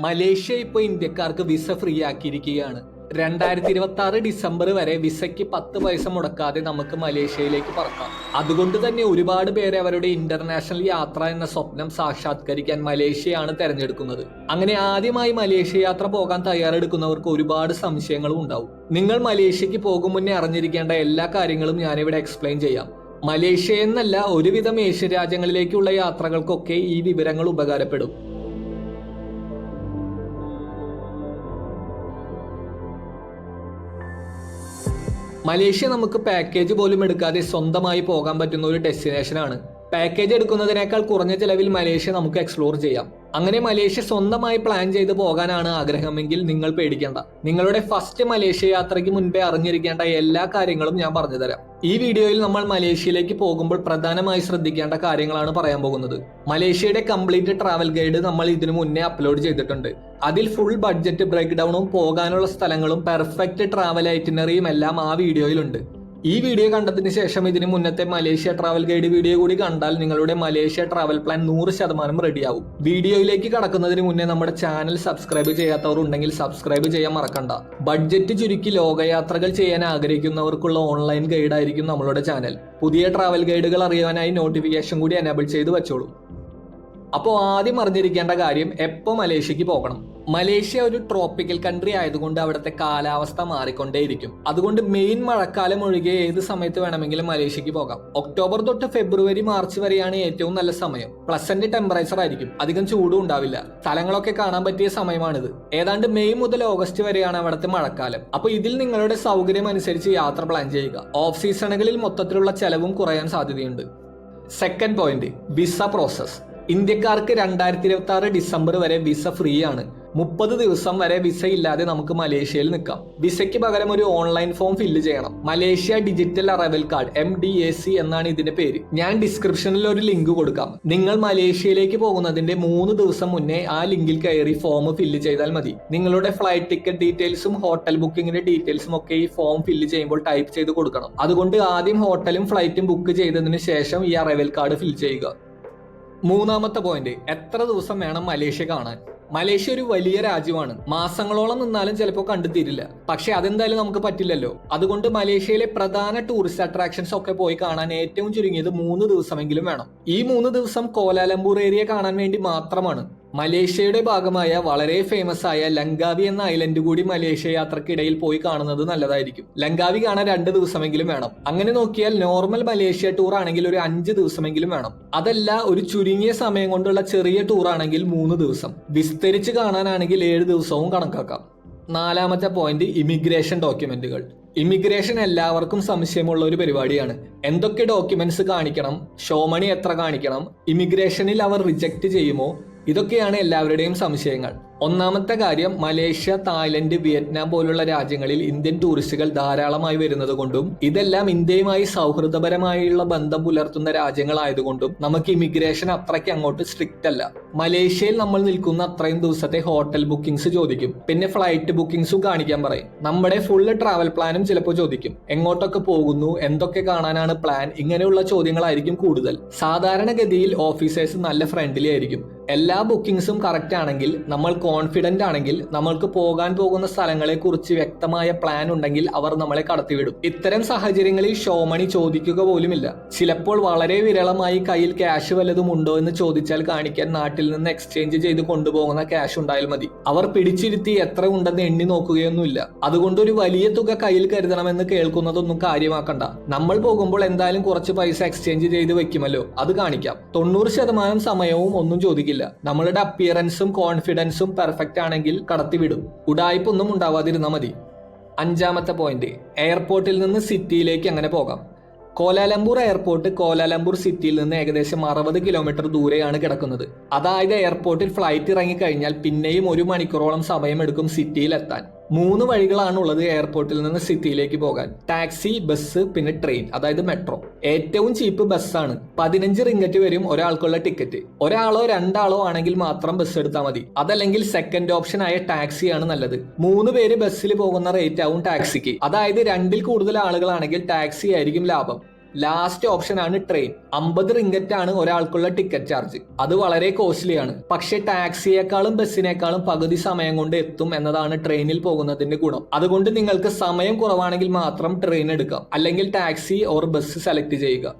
Malaysia ഇപ്പോൾ ഇന്ത്യക്കാർക്ക് visa free ആക്കിയിരിക്കുകയാണ്. രണ്ടായിരത്തി ഇരുപത്തി ആറ് ഡിസംബർ വരെ വിസയ്ക്ക് പത്ത് പൈസ മുടക്കാതെ നമുക്ക് മലേഷ്യയിലേക്ക് പറക്കാം. അതുകൊണ്ട് തന്നെ ഒരുപാട് പേര് അവരുടെ ഇന്റർനാഷണൽ യാത്ര എന്ന സ്വപ്നം സാക്ഷാത്കരിക്കാൻ മലേഷ്യയാണ് തിരഞ്ഞെടുക്കുന്നത്. അങ്ങനെ ആദ്യമായി മലേഷ്യ യാത്ര പോകാൻ തയ്യാറെടുക്കുന്നവർക്ക് ഒരുപാട് സംശയങ്ങളും ഉണ്ടാവും. നിങ്ങൾ മലേഷ്യക്ക് പോകും മുന്നേ അറിഞ്ഞിരിക്കേണ്ട എല്ലാ കാര്യങ്ങളും ഞാനിവിടെ എക്സ്പ്ലെയിൻ ചെയ്യാം. മലേഷ്യ എന്നല്ല ഒരുവിധം ഏഷ്യൻ രാജ്യങ്ങളിലേക്കുള്ള യാത്രകൾക്കൊക്കെ ഈ വിവരങ്ങൾ ഉപകാരപ്പെടും. മലേഷ്യ നമുക്ക് പാക്കേജ് പോലും എടുക്കാതെ സ്വന്തമായി പോകാൻ പറ്റുന്ന ഒരു ഡെസ്റ്റിനേഷനാണ് പാക്കേജ് എടുക്കുന്നതിനേക്കാൾ കുറഞ്ഞ ചെലവിൽ മലേഷ്യ നമുക്ക് എക്സ്പ്ലോർ ചെയ്യാം. അങ്ങനെ മലേഷ്യ സ്വന്തമായി പ്ലാൻ ചെയ്ത് പോകാനാണ് ആഗ്രഹമെങ്കിൽ നിങ്ങൾ പേടിക്കേണ്ട. നിങ്ങളുടെ ഫസ്റ്റ് മലേഷ്യ യാത്രയ്ക്ക് മുൻപേ അറിഞ്ഞിരിക്കേണ്ട എല്ലാ കാര്യങ്ങളും ഞാൻ പറഞ്ഞുതരാം ഈ വീഡിയോയിൽ നമ്മൾ മലേഷ്യയിലേക്ക് പോകുമ്പോൾ പ്രധാനമായി ശ്രദ്ധിക്കേണ്ട കാര്യങ്ങളാണ് പറയാൻ പോകുന്നത്. മലേഷ്യയുടെ കംപ്ലീറ്റ് ട്രാവൽ ഗൈഡ് നമ്മൾ ഇതിനു മുന്നേ അപ്ലോഡ് ചെയ്തിട്ടുണ്ട്. അതിൽ ഫുൾ ബഡ്ജറ്റ് ബ്രേക്ക് ഡൗണും പോകാനുള്ള സ്ഥലങ്ങളും പെർഫെക്റ്റ് ട്രാവൽ ഐറ്റിനറിയും എല്ലാം ആ വീഡിയോയിലുണ്ട്. ഈ വീഡിയോ കണ്ടതിന് ശേഷം ഇതിന് മുന്നത്തെ മലേഷ്യ ട്രാവൽ ഗൈഡ് വീഡിയോ കൂടി കണ്ടാൽ നിങ്ങളുടെ മലേഷ്യ ട്രാവൽ പ്ലാൻ നൂറ് ശതമാനം റെഡിയാവും വീഡിയോയിലേക്ക് കടക്കുന്നതിന് മുന്നേ നമ്മുടെ ചാനൽ സബ്സ്ക്രൈബ് ചെയ്യാത്തവർ ഉണ്ടെങ്കിൽ സബ്സ്ക്രൈബ് ചെയ്യാൻ മറക്കണ്ട. ബഡ്ജറ്റ് ചുരുക്കി ലോകയാത്രകൾ ചെയ്യാൻ ആഗ്രഹിക്കുന്നവർക്കുള്ള ഓൺലൈൻ ഗൈഡായിരിക്കും നമ്മളുടെ ചാനൽ പുതിയ ട്രാവൽ ഗൈഡുകൾ അറിയാനായി നോട്ടിഫിക്കേഷൻ കൂടി എനേബിൾ ചെയ്ത് വെച്ചോളൂ. അപ്പോൾ ആദ്യം അറിഞ്ഞിരിക്കേണ്ട കാര്യം എപ്പോൾ മലേഷ്യക്ക് പോകണം? മലേഷ്യ ഒരു ട്രോപ്പിക്കൽ കൺട്രി ആയതുകൊണ്ട് അവിടുത്തെ കാലാവസ്ഥ മാറിക്കൊണ്ടേയിരിക്കും. അതുകൊണ്ട് മെയിൻ മഴക്കാലം ഒഴികെ ഏത് സമയത്ത് വേണമെങ്കിലും മലേഷ്യക്ക് പോകാം. ഒക്ടോബർ തൊട്ട് ഫെബ്രുവരി മാർച്ച് വരെയാണ് ഏറ്റവും നല്ല സമയം. പ്ലസന്റ് ടെമ്പറേച്ചർ ആയിരിക്കും. അധികം ചൂടും ഉണ്ടാവില്ല. സ്ഥലങ്ങളൊക്കെ കാണാൻ പറ്റിയ സമയമാണിത്. ഏതാണ്ട് മെയ് മുതൽ ഓഗസ്റ്റ് വരെയാണ് അവിടുത്തെ മഴക്കാലം. അപ്പൊ ഇതിൽ നിങ്ങളുടെ സൗകര്യം അനുസരിച്ച് യാത്ര പ്ലാൻ ചെയ്യുക. ഓഫ് സീസണുകളിൽ മൊത്തത്തിലുള്ള ചെലവും കുറയാൻ സാധ്യതയുണ്ട്. സെക്കൻഡ് പോയിന്റ് വിസ പ്രോസസ് ഇന്ത്യക്കാർക്ക് രണ്ടായിരത്തി ഇരുപത്തി ആറ് ഡിസംബർ വരെ വിസ ഫ്രീ ആണ് മുപ്പത് ദിവസം വരെ വിസ ഇല്ലാതെ നമുക്ക് മലേഷ്യയിൽ നിൽക്കാം. വിസയ്ക്ക് പകരം ഒരു ഓൺലൈൻ ഫോം ഫില്ല് ചെയ്യണം. Malaysia digital arrival card M D A C എന്നാണ് ഇതിന്റെ പേര്. ഞാൻ ഡിസ്ക്രിപ്ഷനിൽ ഒരു ലിങ്ക് കൊടുക്കാം. നിങ്ങൾ മലേഷ്യയിലേക്ക് പോകുന്നതിന്റെ മൂന്ന് ദിവസം മുന്നേ ആ ലിങ്കിൽ കയറി ഫോം ഫില്ല് ചെയ്താൽ മതി. നിങ്ങളുടെ ഫ്ലൈറ്റ് ടിക്കറ്റ് ഡീറ്റെയിൽസും ഹോട്ടൽ ബുക്കിംഗിന്റെ ഡീറ്റെയിൽസും ഒക്കെ ഈ ഫോം ഫില്ല് ചെയ്യുമ്പോൾ ടൈപ്പ് ചെയ്ത് കൊടുക്കണം. അതുകൊണ്ട് ആദ്യം ഹോട്ടലും ഫ്ലൈറ്റും ബുക്ക് ചെയ്തതിന് ശേഷം ഈ അറൈവൽ കാർഡ് ഫിൽ ചെയ്യുക. മൂന്നാമത്തെ പോയിന്റ് എത്ര ദിവസം വേണം മലേഷ്യ കാണാൻ? മലേഷ്യ ഒരു വലിയ രാജ്യമാണ്. മാസങ്ങളോളം നിന്നാലും ചിലപ്പോൾ കണ്ടു തീരില്ല പക്ഷെ അതെന്തായാലും നമുക്ക് പറ്റില്ലല്ലോ. അതുകൊണ്ട് മലേഷ്യയിലെ പ്രധാന ടൂറിസ്റ്റ് അട്രാക്ഷൻസ് ഒക്കെ പോയി കാണാൻ ഏറ്റവും ചുരുങ്ങിയത് മൂന്ന് ദിവസമെങ്കിലും വേണം. ഈ മൂന്ന് ദിവസം കോലാലംപൂർ ഏരിയ കാണാൻ വേണ്ടി മാത്രമാണ്. മലേഷ്യയുടെ ഭാഗമായ വളരെ ഫേമസ് ആയ ലങ്കാവി എന്ന ഐലൻഡ് കൂടി മലേഷ്യ യാത്രക്കിടയിൽ പോയി കാണുന്നത് നല്ലതായിരിക്കും. ലങ്കാവി കാണാൻ രണ്ട് ദിവസമെങ്കിലും വേണം. അങ്ങനെ നോക്കിയാൽ നോർമൽ മലേഷ്യ ടൂർ ആണെങ്കിൽ ഒരു അഞ്ച് ദിവസമെങ്കിലും വേണം. അതല്ല ഒരു ചുരുങ്ങിയ സമയം കൊണ്ടുള്ള ചെറിയ ടൂർ ആണെങ്കിൽ മൂന്ന് ദിവസം. വിസ്തരിച്ച് കാണാനാണെങ്കിൽ ഏഴ് ദിവസവും കണക്കാക്കാം. നാലാമത്തെ പോയിന്റ് ഇമിഗ്രേഷൻ ഡോക്യുമെന്റുകൾ ഇമിഗ്രേഷൻ എല്ലാവർക്കും സംശയമുള്ള ഒരു പരിപാടിയാണ്. എന്തൊക്കെ ഡോക്യുമെന്റ്സ് കാണിക്കണം? ഷോമണി എത്ര കാണിക്കണം? ഇമിഗ്രേഷനിൽ അവർ റിജക്ട് ചെയ്യുമോ? ഇതൊക്കെയാണ് എല്ലാവരുടെയും സംശയങ്ങൾ. ഒന്നാമത്തെ കാര്യം മലേഷ്യ തായ്ലൻഡ് വിയറ്റ്നാം പോലുള്ള രാജ്യങ്ങളിൽ ഇന്ത്യൻ ടൂറിസ്റ്റുകൾ ധാരാളമായി വരുന്നത് കൊണ്ടും ഇതെല്ലാം ഇന്ത്യയുമായി സൗഹൃദപരമായുള്ള ബന്ധം പുലർത്തുന്ന രാജ്യങ്ങളായതുകൊണ്ടും നമുക്ക് ഇമിഗ്രേഷൻ അത്രയ്ക്ക് അങ്ങോട്ട് സ്ട്രിക്റ്റ് അല്ല. മലേഷ്യയിൽ നമ്മൾ നിൽക്കുന്ന അത്രയും ദിവസത്തെ ഹോട്ടൽ ബുക്കിംഗ്സ് ചോദിക്കും. പിന്നെ ഫ്ലൈറ്റ് ബുക്കിംഗ്സും കാണിക്കാൻ പറയും. നമ്മുടെ ഫുള്ള് ട്രാവൽ പ്ലാനും ചിലപ്പോൾ ചോദിക്കും. എങ്ങോട്ടൊക്കെ പോകുന്നു? എന്തൊക്കെ കാണാനാണ് പ്ലാൻ ഇങ്ങനെയുള്ള ചോദ്യങ്ങളായിരിക്കും കൂടുതൽ. സാധാരണഗതിയിൽ ഓഫീസേഴ്സ് നല്ല ഫ്രണ്ട്ലി ആയിരിക്കും. എല്ലാ ബുക്കിംഗ്സും കറക്റ്റ് ആണെങ്കിൽ നമ്മൾ കോൺഫിഡന്റ് ആണെങ്കിൽ നമ്മൾക്ക് പോകാൻ പോകുന്ന സ്ഥലങ്ങളെ കുറിച്ച് വ്യക്തമായ പ്ലാൻ ഉണ്ടെങ്കിൽ അവർ നമ്മളെ കടത്തിവിടും. ഇത്തരം സാഹചര്യങ്ങളിൽ ഷോമണി ചോദിക്കുക പോലുമില്ല. ചിലപ്പോൾ വളരെ വിരളമായി കയ്യിൽ ക്യാഷ് വല്ലതും ഉണ്ടോ എന്ന് ചോദിച്ചാൽ കാണിക്കാൻ നാട്ടിൽ നിന്ന് എക്സ്ചേഞ്ച് ചെയ്ത് കൊണ്ടുപോകുന്ന ക്യാഷ് ഉണ്ടായാൽ മതി. അവർ പിടിച്ചിരുത്തി എത്ര ഉണ്ടെന്ന് എണ്ണി നോക്കുകയൊന്നുമില്ല. അതുകൊണ്ട് ഒരു വലിയ തുക കയ്യിൽ കരുതണമെന്ന് കേൾക്കുന്നതൊന്നും കാര്യമാക്കണ്ട. നമ്മൾ പോകുമ്പോൾ എന്തായാലും കുറച്ച് പൈസ എക്സ്ചേഞ്ച് ചെയ്ത് വെക്കുമല്ലോ. അത് കാണിക്കാം. തൊണ്ണൂറ് ശതമാനം സമയവും ഒന്നും ചോദിക്കില്ല. നമ്മളുടെ അപ്പിയറൻസും കോൺഫിഡൻസും പെർഫെക്റ്റ് ആണെങ്കിൽ കടത്തിവിടും. ഉടായ്പൊന്നും ഉണ്ടാവാതിരുന്നാൽ മതി. അഞ്ചാമത്തെ പോയിന്റ് എയർപോർട്ടിൽ നിന്ന് സിറ്റിയിലേക്ക് അങ്ങനെ പോകാം? കോലാലംപൂർ എയർപോർട്ട് കോലാലംപൂർ സിറ്റിയിൽ നിന്ന് ഏകദേശം അറുപത് കിലോമീറ്റർ ദൂരെയാണ് കിടക്കുന്നത്. അതായത് എയർപോർട്ടിൽ ഫ്ലൈറ്റ് ഇറങ്ങിക്കഴിഞ്ഞാൽ പിന്നെയും ഒരു മണിക്കൂറോളം സമയമെടുക്കും സിറ്റിയിൽ എത്താൻ. മൂന്ന് വഴികളാണ് ഉള്ളത് എയർപോർട്ടിൽ നിന്ന് സിറ്റിയിലേക്ക് പോകാൻ. ടാക്സി ബസ് പിന്നെ ട്രെയിൻ അതായത് മെട്രോ ഏറ്റവും ചീപ്പ് ബസ്സാണ് പതിനഞ്ച് റിങ്കറ്റ് വരും ഒരാൾക്കുള്ള ടിക്കറ്റ് ഒരാളോ രണ്ടാളോ ആണെങ്കിൽ മാത്രം ബസ് എടുത്താൽ മതി. അതല്ലെങ്കിൽ സെക്കൻഡ് ഓപ്ഷൻ ആയ ടാക്സി ആണ് നല്ലത്. മൂന്ന് പേര് ബസ്സിൽ പോകുന്ന റേറ്റ് ആവും ടാക്സിക്ക് അതായത് രണ്ടിൽ കൂടുതൽ ആളുകളാണെങ്കിൽ ടാക്സി ആയിരിക്കും ലാഭം. ലാസ്റ്റ് ഓപ്ഷൻ ആണ് ട്രെയിൻ അമ്പത് റിങ്കറ്റ് ആണ് ഒരാൾക്കുള്ള ടിക്കറ്റ് ചാർജ് അത് വളരെ കോസ്റ്റ്ലി ആണ്. പക്ഷെ ടാക്സിയേക്കാളും ബസ്സിനേക്കാളും പകുതി സമയം കൊണ്ട് എത്തും എന്നതാണ് ട്രെയിനിൽ പോകുന്നതിന്റെ ഗുണം. അതുകൊണ്ട് നിങ്ങൾക്ക് സമയം കുറവാണെങ്കിൽ മാത്രം ട്രെയിൻ എടുക്കാം. അല്ലെങ്കിൽ ടാക്സി ഓർ ബസ് സെലക്ട് ചെയ്യുക.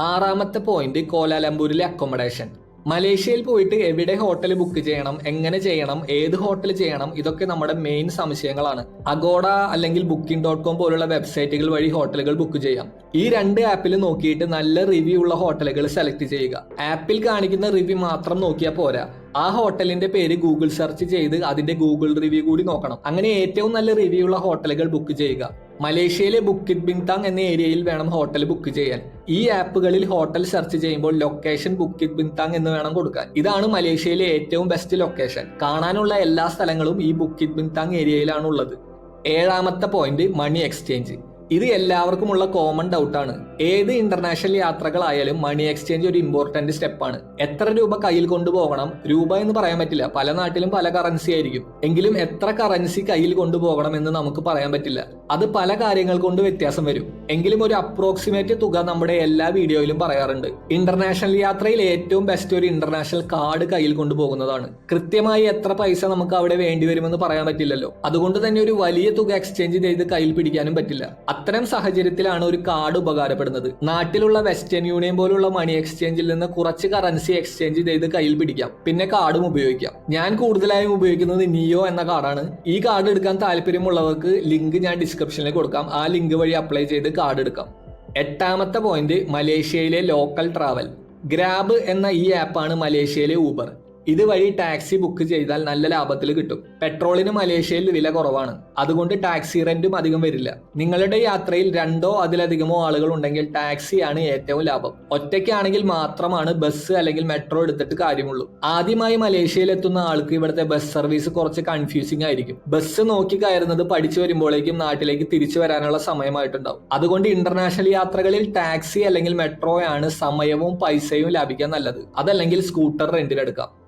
ആറാമത്തെ പോയിന്റ് കോലാലംപൂരിലെ അക്കോമഡേഷൻ മലേഷ്യയിൽ പോയിട്ട് എവിടെ ഹോട്ടൽ ബുക്ക് ചെയ്യണം എങ്ങനെ ചെയ്യണം ഏത് ഹോട്ടൽ ചെയ്യണം ഇതൊക്കെ നമ്മുടെ മെയിൻ സംശയങ്ങളാണ്. അഗോഡ അല്ലെങ്കിൽ ബുക്കിംഗ് ഡോട്ട് കോം പോലുള്ള വെബ്സൈറ്റുകൾ വഴി ഹോട്ടലുകൾ ബുക്ക് ചെയ്യാം. ഈ രണ്ട് ആപ്പിൽ നോക്കിയിട്ട് നല്ല റിവ്യൂ ഉള്ള ഹോട്ടലുകൾ സെലക്ട് ചെയ്യുക. ആപ്പിൽ കാണിക്കുന്ന റിവ്യൂ മാത്രം നോക്കിയാൽ പോരാ. ആ ഹോട്ടലിന്റെ പേര് ഗൂഗിൾ സെർച്ച് ചെയ്ത് അതിന്റെ ഗൂഗിൾ റിവ്യൂ കൂടി നോക്കണം. അങ്ങനെ ഏറ്റവും നല്ല റിവ്യൂ ഉള്ള ഹോട്ടലുകൾ ബുക്ക് ചെയ്യുക. മലേഷ്യയിലെ ബുക്കിറ്റ് ബിങ്താങ് എന്ന ഏരിയയിൽ വേണം ഹോട്ടൽ ബുക്ക് ചെയ്യാൻ. ഈ ആപ്പുകളിൽ ഹോട്ടൽ സെർച്ച് ചെയ്യുമ്പോൾ ലൊക്കേഷൻ ബുക്കിറ്റ് ബിങ്താങ് എന്ന് വേണം കൊടുക്കാൻ. ഇതാണ് മലേഷ്യയിലെ ഏറ്റവും ബെസ്റ്റ് ലൊക്കേഷൻ കാണാനുള്ള എല്ലാ സ്ഥലങ്ങളും ഈ ബുക്കിറ്റ് ബിങ്താങ് ഏരിയയിലാണ് ഉള്ളത്. ഏഴാമത്തെ പോയിന്റ് മണി എക്സ്ചേഞ്ച് ഇത് എല്ലാവർക്കുമുള്ള കോമൺ ഡൗട്ടാണ് ഏത് ഇന്റർനാഷണൽ യാത്രകളായാലും മണി എക്സ്ചേഞ്ച് ഒരു ഇമ്പോർട്ടന്റ് സ്റ്റെപ്പാണ് എത്ര രൂപ കയ്യിൽ കൊണ്ടുപോകണം? രൂപ എന്ന് പറയാൻ പറ്റില്ല. പല നാട്ടിലും പല കറൻസി ആയിരിക്കും. എങ്കിലും എത്ര കറൻസി കയ്യിൽ കൊണ്ടുപോകണം എന്ന് നമുക്ക് പറയാൻ പറ്റില്ല. അത് പല കാര്യങ്ങൾ കൊണ്ട് വ്യത്യാസം വരും. എങ്കിലും ഒരു അപ്രോക്സിമേറ്റ് തുക നമ്മുടെ എല്ലാ വീഡിയോയിലും പറയാറുണ്ട്. ഇന്റർനാഷണൽ യാത്രയിൽ ഏറ്റവും ബെസ്റ്റ് ഒരു ഇന്റർനാഷണൽ കാർഡ് കയ്യിൽ കൊണ്ടുപോകുന്നതാണ്. കൃത്യമായി എത്ര പൈസ നമുക്ക് അവിടെ വേണ്ടിവരുമെന്ന് പറയാൻ പറ്റില്ലല്ലോ. അതുകൊണ്ട് തന്നെ ഒരു വലിയ തുക എക്സ്ചേഞ്ച് ചെയ്ത് കയ്യിൽ പിടിക്കാനും പറ്റില്ല. അത്തരം സാഹചര്യത്തിലാണ് ഒരു കാർഡ് ഉപകാരപ്പെടുന്നത്. നാട്ടിലുള്ള വെസ്റ്റേൺ യൂണിയൻ പോലുള്ള മണി എക്സ്ചേഞ്ചിൽ നിന്ന് കുറച്ച് കറൻസി എക്സ്ചേഞ്ച് ചെയ്ത് കയ്യിൽ പിടിക്കാം. പിന്നെ കാർഡും ഉപയോഗിക്കാം. ഞാൻ കൂടുതലായും ഉപയോഗിക്കുന്നത് നിയോ എന്ന കാർഡാണ്. ഈ കാർഡ് എടുക്കാൻ താല്പര്യമുള്ളവർക്ക് ലിങ്ക് ഞാൻ ഡിസ്ക്രിപ്ഷനിൽ കൊടുക്കാം. ആ ലിങ്ക് വഴി അപ്ലൈ ചെയ്ത് കാർഡ് എടുക്കാം. എട്ടാമത്തെ പോയിന്റ് മലേഷ്യയിലെ ലോക്കൽ ട്രാവൽ ഗ്രാബ് എന്ന ഈ ആപ്പാണ് മലേഷ്യയിലെ ഊബർ ഇതുവഴി ടാക്സി ബുക്ക് ചെയ്താൽ നല്ല ലാഭത്തിൽ കിട്ടും. പെട്രോളിന് മലേഷ്യയിൽ വില കുറവാണ്. അതുകൊണ്ട് ടാക്സി റെന്റും അധികം വരില്ല. നിങ്ങളുടെ യാത്രയിൽ രണ്ടോ അതിലധികമോ ആളുകൾ ഉണ്ടെങ്കിൽ ടാക്സിയാണ് ഏറ്റവും ലാഭം. ഒറ്റയ്ക്കാണെങ്കിൽ മാത്രമാണ് ബസ് അല്ലെങ്കിൽ മെട്രോ എടുത്തിട്ട് കാര്യമുള്ളൂ. ആദ്യമായി മലേഷ്യയിൽ എത്തുന്ന ആൾക്ക് ഇവിടുത്തെ ബസ് സർവീസ് കുറച്ച് കൺഫ്യൂസിംഗ് ആയിരിക്കും. ബസ് നോക്കി കയറുന്നത് പഠിച്ചു വരുമ്പോഴേക്കും നാട്ടിലേക്ക് തിരിച്ചു വരാനുള്ള സമയമായിട്ടുണ്ടാവും. അതുകൊണ്ട് ഇന്റർനാഷണൽ യാത്രകളിൽ ടാക്സി അല്ലെങ്കിൽ മെട്രോയാണ് സമയവും പൈസയും ലാഭിക്കാൻ നല്ലത്. അതല്ലെങ്കിൽ സ്കൂട്ടർ റെന്റിനെടുക്കാം.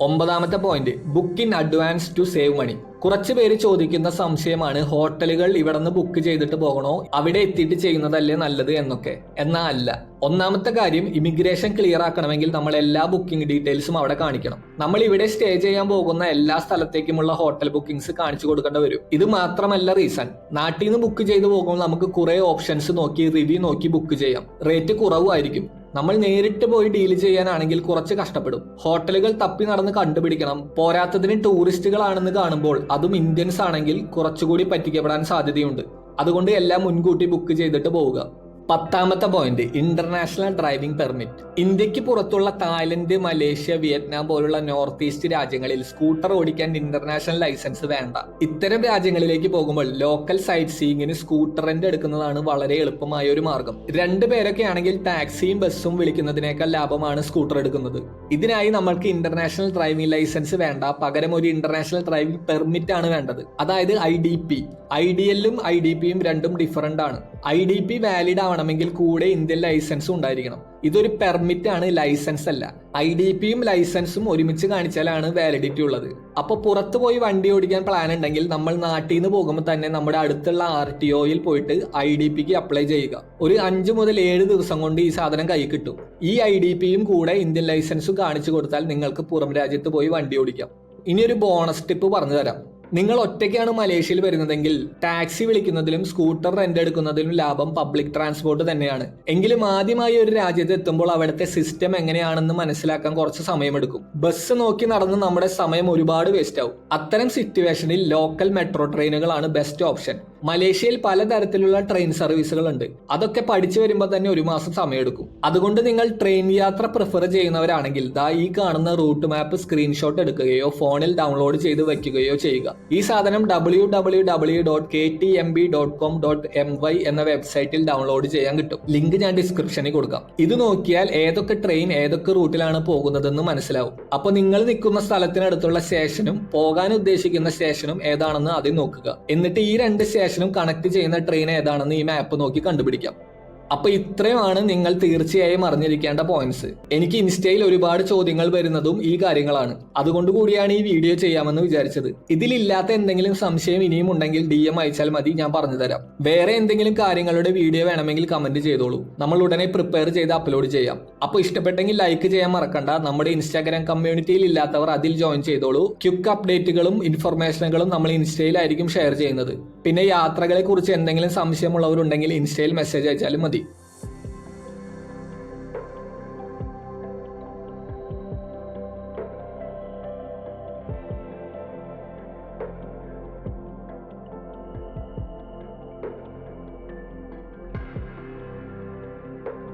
ഒമ്പതാമത്തെ point book in advance to save money കുറച്ച് പേര് ചോദിക്കുന്ന സംശയമാണ് ഹോട്ടലുകൾ ഇവിടെ നിന്ന് ബുക്ക് ചെയ്തിട്ട് പോകണോ? അവിടെ എത്തിയിട്ട് ചെയ്യുന്നതല്ലേ നല്ലത് എന്നൊക്കെ. എന്നാ അല്ല. ഒന്നാമത്തെ കാര്യം ഇമിഗ്രേഷൻ ക്ലിയർ ആക്കണമെങ്കിൽ നമ്മൾ എല്ലാ ബുക്കിംഗ് ഡീറ്റെയിൽസും അവിടെ കാണിക്കണം. നമ്മൾ ഇവിടെ സ്റ്റേ ചെയ്യാൻ പോകുന്ന എല്ലാ സ്ഥലത്തേക്കുമുള്ള ഹോട്ടൽ ബുക്കിംഗ്സ് കാണിച്ചു കൊടുക്കേണ്ടി വരും. ഇത് മാത്രമല്ല റീസൺ നാട്ടിൽ നിന്ന് ബുക്ക് ചെയ്തു പോകുമ്പോൾ നമുക്ക് കുറെ ഓപ്ഷൻസ് നോക്കി റിവ്യൂ നോക്കി ബുക്ക് ചെയ്യാം. റേറ്റ് കുറവായിരിക്കും. നമ്മൾ നേരിട്ട് പോയി ഡീൽ ചെയ്യാനാണെങ്കിൽ കുറച്ച് കഷ്ടപ്പെടും. ഹോട്ടലുകൾ തപ്പി നടന്ന് കണ്ടുപിടിക്കണം. പോരാത്തതിന് ടൂറിസ്റ്റുകളാണെന്ന് കാണുമ്പോൾ അതും ഇന്ത്യൻസ് ആണെങ്കിൽ കുറച്ചുകൂടി പറ്റിക്കപ്പെടാൻ സാധ്യതയുണ്ട്. അതുകൊണ്ട് എല്ലാം മുൻകൂട്ടി ബുക്ക് ചെയ്തിട്ട് പോവുക. പത്താമത്തെ പോയിന്റ് ഇന്റർനാഷണൽ ഡ്രൈവിംഗ് പെർമിറ്റ് ഇന്ത്യയ്ക്ക് പുറത്തുള്ള തായ്ലൻഡ് മലേഷ്യ വിയറ്റ്നാം പോലുള്ള നോർത്ത് ഈസ്റ്റ് രാജ്യങ്ങളിൽ സ്കൂട്ടർ ഓടിക്കാൻ ഇന്റർനാഷണൽ ലൈസൻസ് വേണ്ട. ഇത്തരം രാജ്യങ്ങളിലേക്ക് പോകുമ്പോൾ ലോക്കൽ സൈറ്റ് സീയിങ്ങിന് സ്കൂട്ടർ റെന്റ് എടുക്കുന്നതാണ് വളരെ എളുപ്പമായ ഒരു മാർഗം. രണ്ടു പേരൊക്കെ ആണെങ്കിൽ ടാക്സിയും ബസ്സും വിളിക്കുന്നതിനേക്കാൾ ലാഭമാണ് സ്കൂട്ടർ എടുക്കുന്നത്. ഇതിനായി നമ്മൾക്ക് ഇന്റർനാഷണൽ ഡ്രൈവിംഗ് ലൈസൻസ് വേണ്ട. പകരം ഒരു ഇന്റർനാഷണൽ ഡ്രൈവിംഗ് പെർമിറ്റ് ആണ് വേണ്ടത്. അതായത് I D P I D എല്ലും ഐ ഡി പിയും രണ്ടും ഡിഫറന്റ് ആണ്. ഐ ഡി പി വാലിഡ് ആവണമെങ്കിൽ കൂടെ ഇന്ത്യൻ ലൈസൻസും ഉണ്ടായിരിക്കണം. ഇതൊരു പെർമിറ്റ് ആണ് ലൈസൻസ് അല്ല. ഐ ഡി പിയും ലൈസൻസും ഒരുമിച്ച് കാണിച്ചാലാണ് വാലിഡിറ്റി ഉള്ളത്. അപ്പൊ പുറത്ത് പോയി വണ്ടി ഓടിക്കാൻ പ്ലാൻ ഉണ്ടെങ്കിൽ നമ്മൾ നാട്ടിൽ നിന്ന് പോകുമ്പോൾ തന്നെ നമ്മുടെ അടുത്തുള്ള ആർ ടി ഒയിൽ പോയിട്ട് ഐ ഡി പിക്ക് അപ്ലൈ ചെയ്യുക. ഒരു അഞ്ച് മുതൽ ഏഴ് ദിവസം കൊണ്ട് ഈ സാധനം കൈ കിട്ടും. ഈ ഐ ഡി പിയും കൂടെ ഇന്ത്യൻ ലൈസൻസും കാണിച്ചു കൊടുത്താൽ നിങ്ങൾക്ക് പുറം രാജ്യത്ത് പോയി വണ്ടി ഓടിക്കാം. ഇനി ഒരു ബോണസ് ടിപ്പ് പറഞ്ഞു തരാം നിങ്ങൾ ഒറ്റയ്ക്കാണ് മലേഷ്യയിൽ വരുന്നതെങ്കിൽ ടാക്സി വിളിക്കുന്നതിലും സ്കൂട്ടർ റെന്റ് എടുക്കുന്നതിലും ലാഭം പബ്ലിക് ട്രാൻസ്പോർട്ട് തന്നെയാണ്. എങ്കിലും ആദ്യമായി ഒരു രാജ്യത്ത് എത്തുമ്പോൾ അവിടുത്തെ സിസ്റ്റം എങ്ങനെയാണെന്ന് മനസ്സിലാക്കാൻ കുറച്ച് സമയമെടുക്കും. ബസ് നോക്കി നടന്ന് നമ്മുടെ സമയം ഒരുപാട് വേസ്റ്റ് ആവും. അത്തരം സിറ്റുവേഷനിൽ ലോക്കൽ മെട്രോ ട്രെയിനുകളാണ് ബെസ്റ്റ് ഓപ്ഷൻ മലേഷ്യയിൽ പലതരത്തിലുള്ള ട്രെയിൻ സർവീസുകൾ ഉണ്ട് അതൊക്കെ പഠിച്ചു വരുമ്പോൾ തന്നെ ഒരു മാസം സമയമെടുക്കും. അതുകൊണ്ട് നിങ്ങൾ ട്രെയിൻ യാത്ര പ്രിഫർ ചെയ്യുന്നവരാണെങ്കിൽ ദാ ഈ കാണുന്ന റൂട്ട് മാപ്പ് സ്ക്രീൻഷോട്ട് എടുക്കുകയോ ഫോണിൽ ഡൗൺലോഡ് ചെയ്ത് വെക്കുകയോ ചെയ്യുക. ഈ സാധനം W W W dot K T M B dot com dot M Y എന്ന വെബ്സൈറ്റിൽ ഡൗൺലോഡ് ചെയ്യാൻ കിട്ടും. ലിങ്ക് ഞാൻ ഡിസ്ക്രിപ്ഷനിൽ കൊടുക്കാം. ഇത് നോക്കിയാൽ ഏതൊക്കെ ട്രെയിൻ ഏതൊക്കെ റൂട്ടിലാണ് പോകുന്നതെന്ന് മനസ്സിലാവും. അപ്പൊ നിങ്ങൾ നിൽക്കുന്ന സ്ഥലത്തിനടുത്തുള്ള സ്റ്റേഷനും പോകാൻ ഉദ്ദേശിക്കുന്ന സ്റ്റേഷനും ഏതാണെന്ന് ആദ്യം നോക്കുക. എന്നിട്ട് ഈ രണ്ട് സ്റ്റേഷനും കണക്ട് ചെയ്യുന്ന ട്രെയിൻ ഏതാണെന്ന് ഈ മാപ്പ് നോക്കി കണ്ടുപിടിക്കാം. അപ്പൊ ഇത്രയുമാണ് നിങ്ങൾ തീർച്ചയായും അറിഞ്ഞിരിക്കേണ്ട പോയിന്റ്സ് എനിക്ക് ഇൻസ്റ്റയിൽ ഒരുപാട് ചോദ്യങ്ങൾ വരുന്നതും ഈ കാര്യങ്ങളാണ്. അതുകൊണ്ട് കൂടിയാണ് ഈ വീഡിയോ ചെയ്യാമെന്ന് വിചാരിച്ചത്. ഇതിലില്ലാത്ത എന്തെങ്കിലും സംശയം ഇനിയും ഉണ്ടെങ്കിൽ ഡി എം അയച്ചാൽ മതി ഞാൻ പറഞ്ഞു തരാം. വേറെ എന്തെങ്കിലും കാര്യങ്ങളുടെ വീഡിയോ വേണമെങ്കിൽ കമന്റ് ചെയ്തോളൂ. നമ്മൾ ഉടനെ പ്രിപ്പയർ ചെയ്ത് അപ്ലോഡ് ചെയ്യാം. അപ്പൊ ഇഷ്ടപ്പെട്ടെങ്കിൽ ലൈക്ക് ചെയ്യാൻ മറക്കണ്ട. നമ്മുടെ ഇൻസ്റ്റാഗ്രാം കമ്മ്യൂണിറ്റിയിൽ ഇല്ലാത്തവർ അതിൽ ജോയിൻ ചെയ്തോളൂ. ക്യുക്ക് അപ്ഡേറ്റുകളും ഇൻഫർമേഷനുകളും നമ്മൾ ഇൻസ്റ്റയിലായിരിക്കും ഷെയർ ചെയ്യുന്നത്. പിന്നെ യാത്രകളെ കുറിച്ച് എന്തെങ്കിലും സംശയമുള്ളവരുണ്ടെങ്കിൽ ഇൻസ്റ്റയിൽ മെസ്സേജ് അയച്ചാലും മതി.